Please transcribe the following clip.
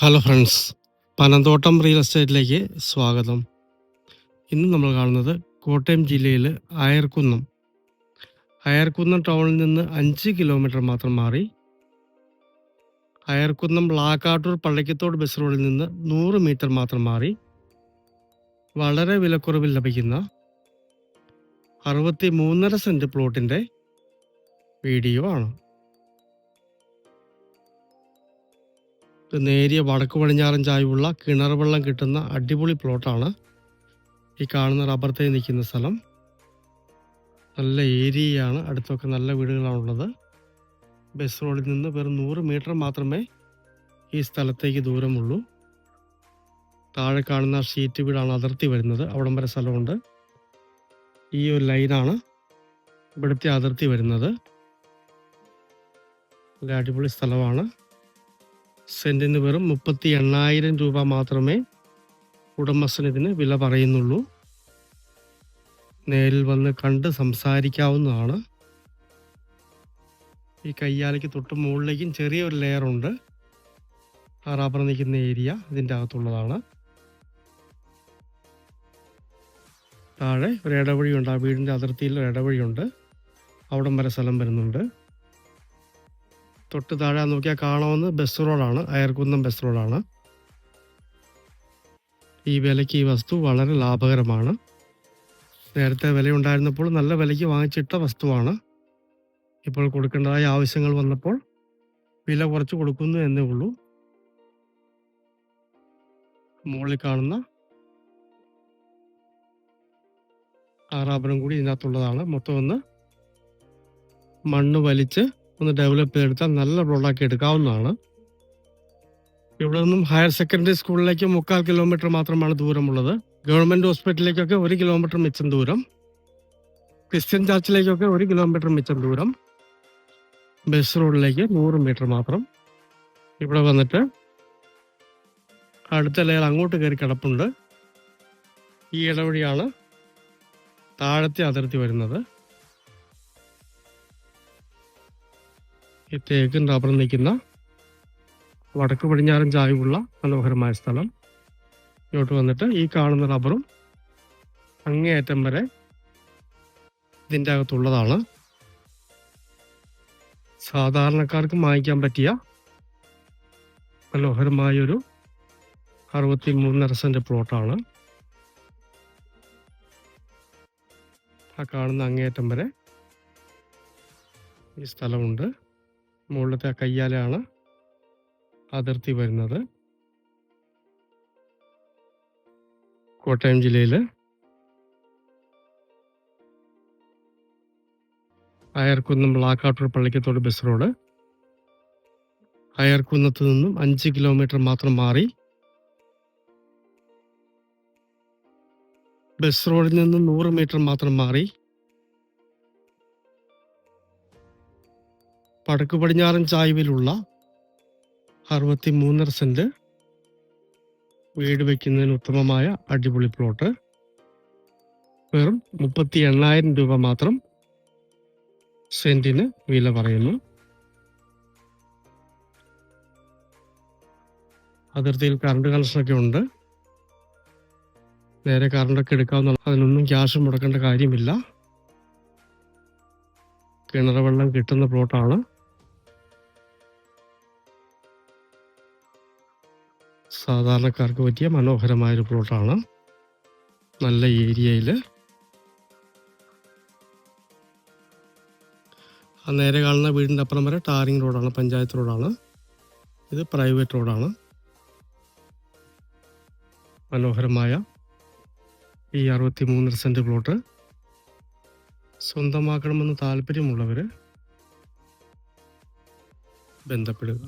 Hello friends Panamthottam real എസ്റ്റേറ്റിലേക്ക് സ്വാഗതം. ഇന്ന് നമ്മൾ കാണുന്നത് കോട്ടയം ജില്ലയിൽ അയർക്കുന്നം അയർക്കുന്നം ടൗണിൽ നിന്ന് അഞ്ച് കിലോമീറ്റർ മാത്രം മാറി. അയർക്കുന്നം ബ്ലാക്കാട്ടൂർ പള്ളിക്കത്തോട് ബസ് റോഡിൽ നിന്ന് നൂറ് മീറ്റർ മാത്രം മാറി. വളരെ വിലക്കുറവിൽ ലഭിക്കുന്ന അറുപത്തി മൂന്നര സെന്റ് പ്ലോട്ടിന്റെ വീഡിയോ ആണ്. നേരിയ വടക്ക് പടിഞ്ഞാറൻ ചായവുള്ള കിണർ വെള്ളം കിട്ടുന്ന അടിപൊളി പ്ലോട്ടാണ് ഈ കാണുന്ന റബ്ബർ തൈ നിൽക്കുന്ന സ്ഥലം. നല്ല ഏരിയയാണ്. അടുത്തൊക്കെ നല്ല വീടുകളാണുള്ളത് ബസ് റോഡിൽ നിന്ന് വെറും നൂറ് മീറ്റർ മാത്രമേ ഈ സ്ഥലത്തേക്ക് ദൂരമുള്ളൂ. താഴെ കാണുന്ന ഷീറ്റ് വീടാണ് അതിർത്തി വരുന്നത്. അവിടം വരെ സ്ഥലമുണ്ട്. ഈ ഒരു ലൈനാണ് ഇവിടുത്തെ അതിർത്തി വരുന്നത്. നല്ല അടിപൊളി സ്ഥലമാണ്. സെന്റിന് വെറും മുപ്പത്തി എണ്ണായിരം രൂപ മാത്രമേ ഉടമസ്ഥന് ഇതിന് വില പറയുന്നുള്ളൂ. നേരിൽ വന്ന് കണ്ട് സംസാരിക്കാവുന്നതാണ്. ഈ കയ്യാലയ്ക്ക് തൊട്ട് മുകളിലേക്കും ചെറിയൊരു ആ റബ്ബർ നിൽക്കുന്ന ഏരിയ ഇതിന്റെ അകത്തുള്ളതാണ്. താഴെ ഒരു ഇടവഴിയുണ്ട് ആ വീടിന്റെ അതിർത്തിയിൽ ഒരു ഇടവഴിയുണ്ട് അവിടം വരെ സ്ഥലം വരുന്നുണ്ട്. തൊട്ട് താഴെ നോക്കിയാൽ കാണാവുന്ന ബസ് റോഡാണ്. അയർക്കുന്നം ബസ് റോഡാണ്. ഈ വിലയ്ക്ക് ഈ വസ്തു വളരെ ലാഭകരമാണ്. നേരത്തെ വിലയുണ്ടായിരുന്നപ്പോൾ നല്ല വിലയ്ക്ക് വാങ്ങിച്ചിട്ട വസ്തുവാണ്. ഇപ്പോൾ കൊടുക്കേണ്ടതായ ആവശ്യങ്ങൾ വന്നപ്പോൾ വില കുറച്ച് കൊടുക്കുന്നു എന്നേ ഉള്ളൂ. മുകളിൽ കാണുന്ന ആറാപനം കൂടി ഇതിനകത്തുള്ളതാണ്. മൊത്തം ഒന്ന് മണ്ണ് വലിച്ച് ഒന്ന് ഡെവലപ്പ് ചെയ്തെടുത്താൽ നല്ല പ്രോഡക്റ്റ് എടുക്കാവുന്നതാണ്. ഇവിടെ നിന്നും ഹയർ സെക്കൻഡറി സ്കൂളിലേക്ക് മുക്കാൽ കിലോമീറ്റർ മാത്രമാണ് ദൂരമുള്ളത്. ഗവൺമെന്റ് ഹോസ്പിറ്റലിലേക്കൊക്കെ ഒരു കിലോമീറ്റർ മിച്ചം ദൂരം. ക്രിസ്ത്യൻ ചർച്ചിലേക്കൊക്കെ ഒരു കിലോമീറ്റർ മിച്ചം ദൂരം. ബസ് റോഡിലേക്ക് നൂറ് മീറ്റർ മാത്രം. ഇവിടെ വന്നിട്ട് അടുത്ത ലെയർ അങ്ങോട്ട് കയറി കിടപ്പുണ്ട്. ഈ ഇടവഴിയാണ് താഴത്തെ അതിർത്തി വരുന്നത്. ഈ തേക്കും റബ്ബറും നിൽക്കുന്ന വടക്ക് പടിഞ്ഞാറൻ ചായ്വുള്ള മനോഹരമായ സ്ഥലം. ഇങ്ങോട്ട് വന്നിട്ട് ഈ കാണുന്ന റബ്ബറും അങ്ങേയറ്റം വരെ ഇതിന്റെ അകത്തുള്ളതാണ്. സാധാരണക്കാർക്ക് വാങ്ങിക്കാൻ പറ്റിയ മനോഹരമായൊരു അറുപത്തി മൂന്നര സെന്റ് പ്ലോട്ടാണ് ആ കാണുന്ന അങ്ങേയറ്റം വരെ ഈ സ്ഥലമുണ്ട്. മുകളിലത്തെ ആ കയ്യാലാണ് അതിർത്തി വരുന്നത്. കോട്ടയം ജില്ലയിൽ അയർക്കുന്നം ബ്ലാക്കാട്ടൂർ പള്ളിക്കത്തോട് ബസ് റോഡ്. അയർക്കുന്നത്ത് നിന്നും അഞ്ച് കിലോമീറ്റർ മാത്രം മാറി ബസ് റോഡിൽ നിന്നും നൂറ് മീറ്റർ മാത്രം മാറി വടക്ക് പടിഞ്ഞാറൻ ചായ്വിലുള്ള അറുപത്തി മൂന്നര സെന്റ് വീട് വയ്ക്കുന്നതിന് ഉത്തമമായ അടിപൊളി പ്ലോട്ട്. വെറും മുപ്പത്തി എണ്ണായിരം രൂപ മാത്രം സെന്റിന് വില പറയുന്നു. അതിർത്തിയിൽ കറണ്ട് കണക്ഷനൊക്കെ ഉണ്ട്. നേരെ കറണ്ടൊക്കെ എടുക്കാവുന്ന അതിനൊന്നും ക്യാഷ് മുടക്കേണ്ട കാര്യമില്ല. കിണർ വെള്ളം കിട്ടുന്ന പ്ലോട്ടാണ് സാധാരണക്കാർക്ക് പറ്റിയ മനോഹരമായൊരു പ്ലോട്ടാണ് നല്ല ഏരിയയിൽ ആ നേരെ കാണുന്ന വീടിന്റെ അപ്പുറം വരെ ടാറിങ് റോഡാണ് പഞ്ചായത്ത് റോഡാണ്. ഇത് പ്രൈവറ്റ് റോഡാണ് മനോഹരമായ ഈ അറുപത്തി മൂന്നര സെന്റ് പ്ലോട്ട് സ്വന്തമാക്കണമെന്ന് താല്പര്യമുള്ളവർ ബന്ധപ്പെടുക.